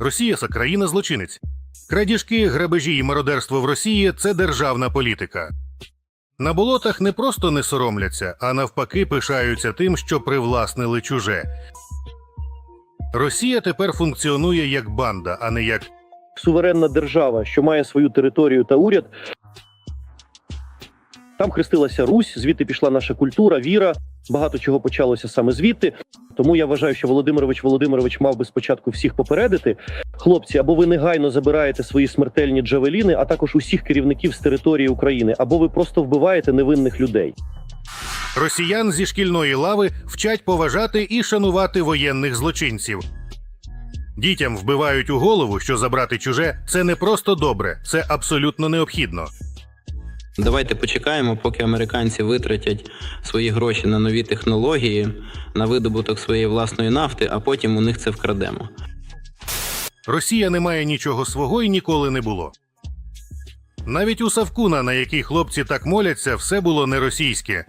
Росія це країна злочинець. Крадіжки, грабежі і мародерство в Росії це державна політика. На болотах не просто не соромляться, а навпаки пишаються тим, що привласнили чуже. Росія тепер функціонує як банда, а не як суверенна держава, що має свою територію та уряд. Там хрестилася Русь, звідти пішла наша культура, віра. Багато чого почалося саме звідти. Тому я вважаю, що Володимирович Володимирович мав би спочатку всіх попередити. Хлопці, або ви негайно забираєте свої смертельні джавеліни, а також усіх керівників з території України, або ви просто вбиваєте невинних людей. росіян зі шкільної лави вчать поважати і шанувати воєнних злочинців. Дітям вбивають у голову, що забрати чуже це не просто добре, це абсолютно необхідно. Давайте почекаємо, поки американці витратять свої гроші на нові технології, на видобуток своєї власної нафти, а потім у них це вкрадемо. Росія не має нічого свого і ніколи не було. Навіть у Савкуна, на який хлопці так моляться, все було не російське.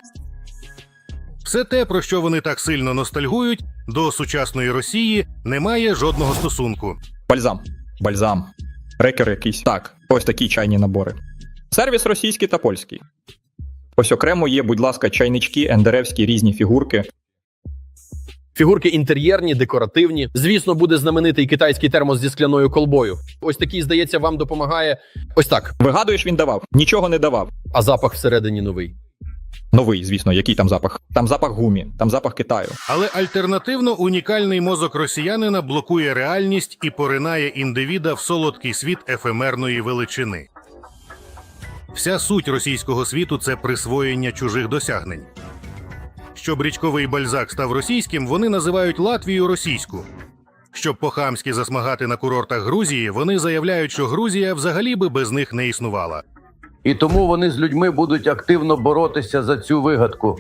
Все те, про що вони так сильно ностальгують, до сучасної Росії не має жодного стосунку. Бальзам. Бальзам. Рекер якийсь. Так, ось такі чайні набори. Сервіс російський та польський. Ось окремо є, будь ласка, чайнички, ендеревські різні фігурки. Фігурки інтер'єрні, декоративні. Звісно, буде знаменитий китайський термос зі скляною колбою. Ось такий, здається, вам допомагає. Ось так. Вигадуєш, він давав, нічого не давав. А запах всередині новий. Новий, звісно, який там запах. Там запах гумі, там запах Китаю. Але альтернативно унікальний мозок росіянина блокує реальність і поринає індивіда в солодкий світ ефемерної величини. Вся суть російського світу це присвоєння чужих досягнень. Щоб річковий бальзак став російським, вони називають Латвію російську. Щоб по-хамськи засмагати на курортах Грузії, вони заявляють, що Грузія взагалі би без них не існувала. І тому вони з людьми будуть активно боротися за цю вигадку.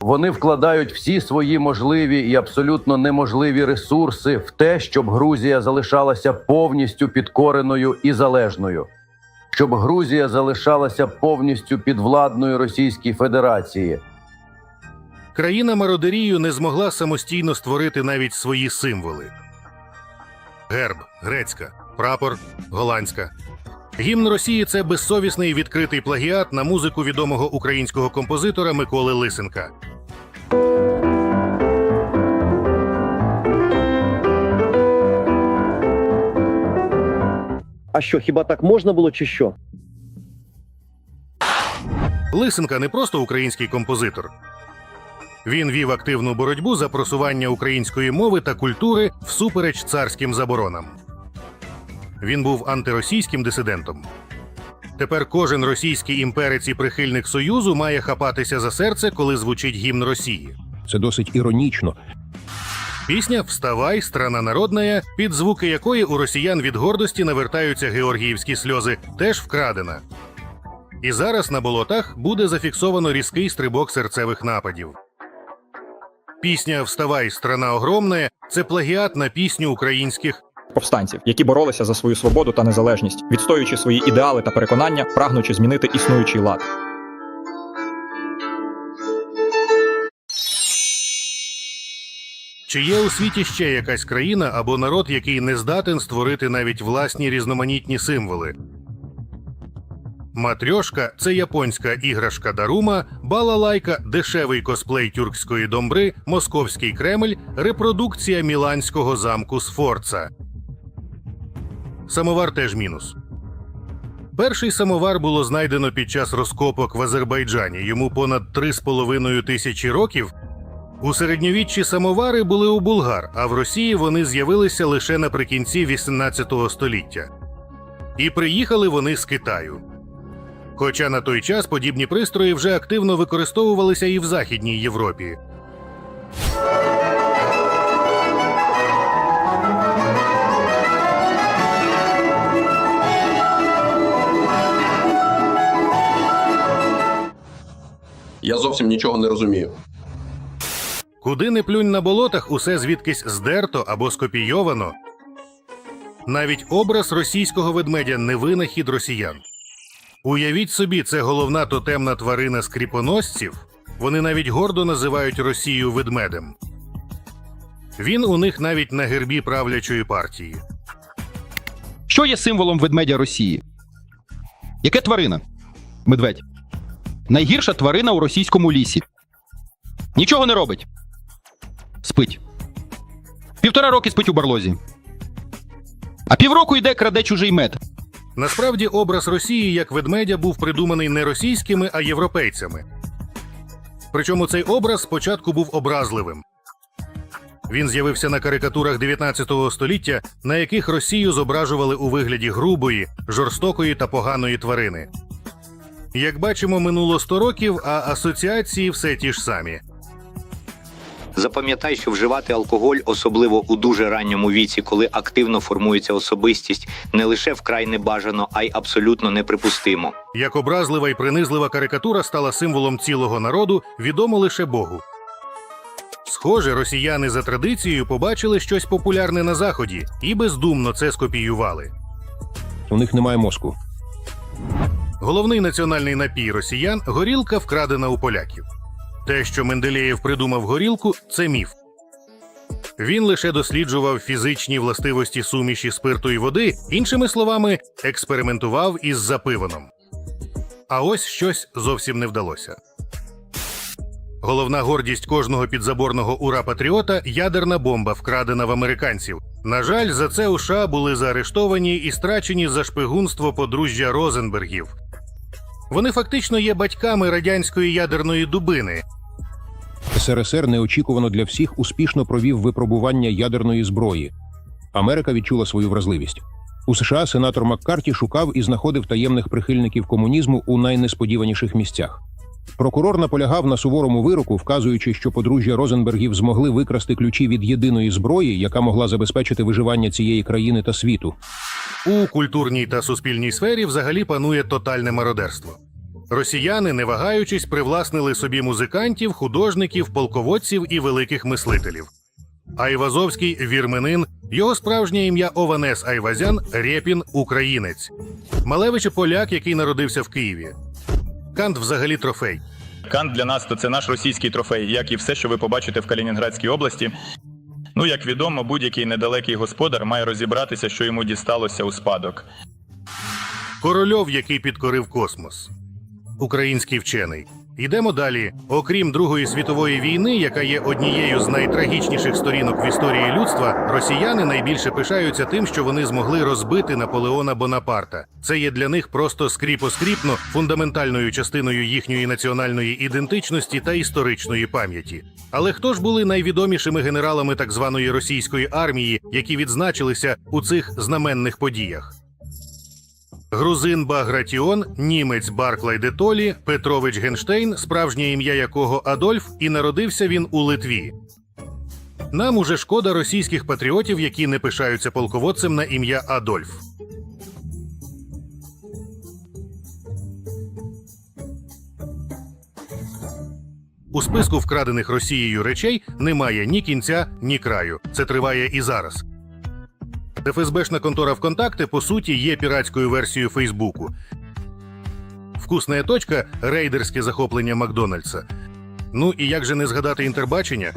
Вони вкладають всі свої можливі і абсолютно неможливі ресурси в те, щоб Грузія залишалася повністю підкореною і залежною, щоб Грузія залишалася повністю підвладною Російській Федерації. Країна мародерію не змогла самостійно створити навіть свої символи: герб, грецька, прапор, голландська. Гімн Росії це безсовісний відкритий плагіат на музику відомого українського композитора Миколи Лисенка. А що, хіба так можна було, чи що? Лисенка не просто український композитор. Він вів активну боротьбу за просування української мови та культури всупереч царським заборонам. Він був антиросійським дисидентом. Тепер кожен російський імперець і прихильник Союзу має хапатися за серце, коли звучить гімн Росії. Це досить іронічно. Пісня Вставай, страна народная, під звуки якої у росіян від гордості навертаються георгіївські сльози, теж вкрадена. І зараз на болотах буде зафіксовано різкий стрибок серцевих нападів. Пісня Вставай, страна огромная це плагіат на пісню українських Повстанців, які боролися за свою свободу та незалежність, відстоюючи свої ідеали та переконання, прагнучи змінити існуючий лад. Чи є у світі ще якась країна або народ, який не здатен створити навіть власні різноманітні символи? Матрьошка це японська іграшка Дарума, балалайка, дешевий косплей тюркської домбри, московський Кремль, репродукція міланського замку Сфорца. Самовар теж мінус. Перший самовар було знайдено під час розкопок в Азербайджані. Йому понад 3,5 тисячі років. У середньовіччі самовари були у булгар, а в Росії вони з'явилися лише наприкінці 18 століття. І приїхали вони з Китаю. Хоча на той час подібні пристрої вже активно використовувалися і в Західній Європі. Я зовсім нічого не розумію. Куди не плюнь на болотах, усе звідкись здерто або скопійовано. Навіть образ російського ведмедя не винахід росіян. Уявіть собі, це головна тотемна тварина скріпоносців. Вони навіть гордо називають Росію ведмедем. Він у них навіть на гербі правлячої партії. Що є символом ведмедя Росії? Яке тварина? Медведь. Найгірша тварина у російському лісі. Нічого не робить. Спить. Півтора роки спить у барлозі. А півроку йде краде чужий мед. Насправді образ Росії як ведмедя був придуманий не російськими, а європейцями. Причому цей образ спочатку був образливим. Він з'явився на карикатурах 19 століття, на яких Росію зображували у вигляді грубої, жорстокої та поганої тварини. Як бачимо, минуло 100 років, а асоціації все ті ж самі. Запам'ятай, що вживати алкоголь, особливо у дуже ранньому віці, коли активно формується особистість, не лише вкрай небажано, а й абсолютно неприпустимо. Як образлива і принизлива карикатура стала символом цілого народу, відомо лише Богу. Схоже, росіяни за традицією побачили щось популярне на заході і бездумно це скопіювали. У них немає мозку. Головний національний напій росіян горілка вкрадена у поляків. Те, що Менделєєв придумав горілку, це міф. Він лише досліджував фізичні властивості суміші спирту і води, іншими словами, експериментував із запиваном. А ось щось зовсім не вдалося. Головна гордість кожного підзаборного ура патріота ядерна бомба, вкрадена в американців. На жаль, за це у США були заарештовані і страчені за шпигунство подружжя Розенбергів. Вони фактично є батьками радянської ядерної дубини, СРСР неочікувано для всіх успішно провів випробування ядерної зброї. Америка відчула свою вразливість. У США сенатор Маккарті шукав і знаходив таємних прихильників комунізму у найнесподіваніших місцях. Прокурор наполягав на суворому вироку, вказуючи, що подружжя Розенбергів змогли викрасти ключі від єдиної зброї, яка могла забезпечити виживання цієї країни та світу. У культурній та суспільній сфері взагалі панує тотальне мародерство. Росіяни, не вагаючись, привласнили собі музикантів, художників, полководців і великих мислителів. Айвазовський вірменин, його справжнє ім'я Ованес Айвазян, Рєпін, українець. Малевич поляк, який народився в Києві. Кант взагалі трофей. Кант для нас то це наш російський трофей, як і все, що ви побачите в Калінінградській області. Ну, як відомо, будь-який недалекий господар має розібратися, що йому дісталося у спадок. Корольов, який підкорив космос. Український вчений. Йдемо далі. Окрім Другої світової війни, яка є однією з найтрагічніших сторінок в історії людства, росіяни найбільше пишаються тим, що вони змогли розбити Наполеона Бонапарта. Це є для них просто скріпоскріпно фундаментальною частиною їхньої національної ідентичності та історичної пам'яті. Але хто ж були найвідомішими генералами так званої російської армії, які відзначилися у цих знаменних подіях? Грузин Багратіон, німець Барклай де Толі, Петрович Генштейн, справжнє ім'я якого Адольф, і народився він у Литві. Нам уже шкода російських патріотів, які не пишаються полководцем на ім'я Адольф. У списку вкрадених Росією речей немає ні кінця, ні краю. Це триває і зараз. ФСБшна контора ВКонтакте по суті є піратською версією Фейсбуку. Вкусна точка рейдерське захоплення Макдональдса. Ну і як же не згадати інтербачення?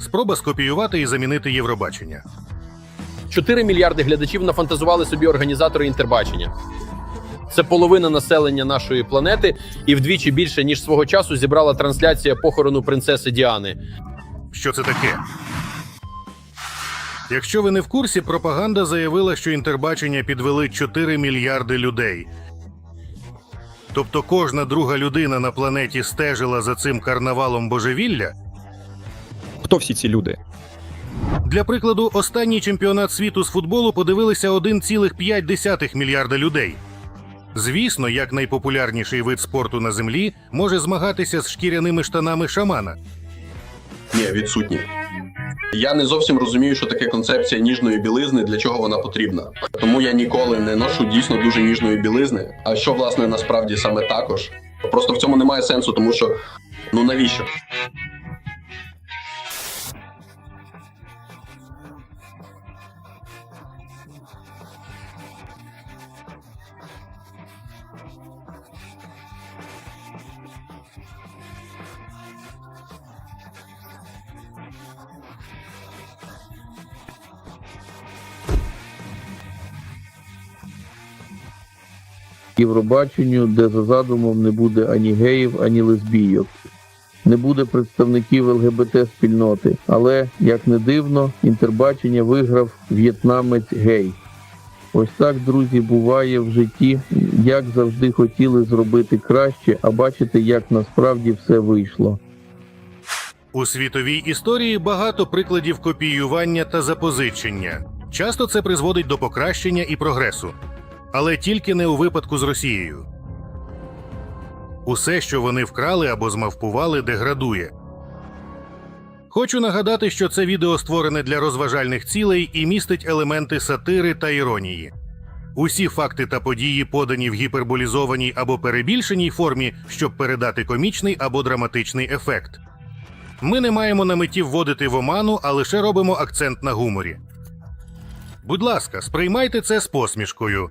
Спроба скопіювати і замінити Євробачення. 4 мільярди глядачів нафантазували собі організатори інтербачення. Це половина населення нашої планети, і вдвічі більше ніж свого часу зібрала трансляція похорону принцеси Діани. Що це таке? Якщо ви не в курсі, пропаганда заявила, що інтербачення підвели 4 мільярди людей. Тобто кожна друга людина на планеті стежила за цим карнавалом божевілля. Хто всі ці люди? Для прикладу, останній чемпіонат світу з футболу подивилися 1,5 мільярда людей. Звісно, як найпопулярніший вид спорту на землі може змагатися з шкіряними штанами шамана. Ні, відсутні. Я не зовсім розумію, що таке концепція ніжної білизни, для чого вона потрібна. Тому я ніколи не ношу дійсно дуже ніжної білизни. А що власне насправді саме також. Просто в цьому немає сенсу, тому що ну навіщо? Євробаченню, де за задумом не буде ані геїв, ані лесбійок. Не буде представників ЛГБТ спільноти, але як не дивно, інтербачення виграв в'єтнамець гей. Ось так, друзі, буває в житті, як завжди хотіли зробити краще, а бачите, як насправді все вийшло. У світовій історії багато прикладів копіювання та запозичення. Часто це призводить до покращення і прогресу, але тільки не у випадку з Росією. Усе, що вони вкрали або змавпували, деградує. Хочу нагадати, що це відео створене для розважальних цілей і містить елементи сатири та іронії. Усі факти та події подані в гіперболізованій або перебільшеній формі, щоб передати комічний або драматичний ефект. Ми не маємо на меті вводити в оману, а лише робимо акцент на гуморі. Будь ласка, сприймайте це з посмішкою.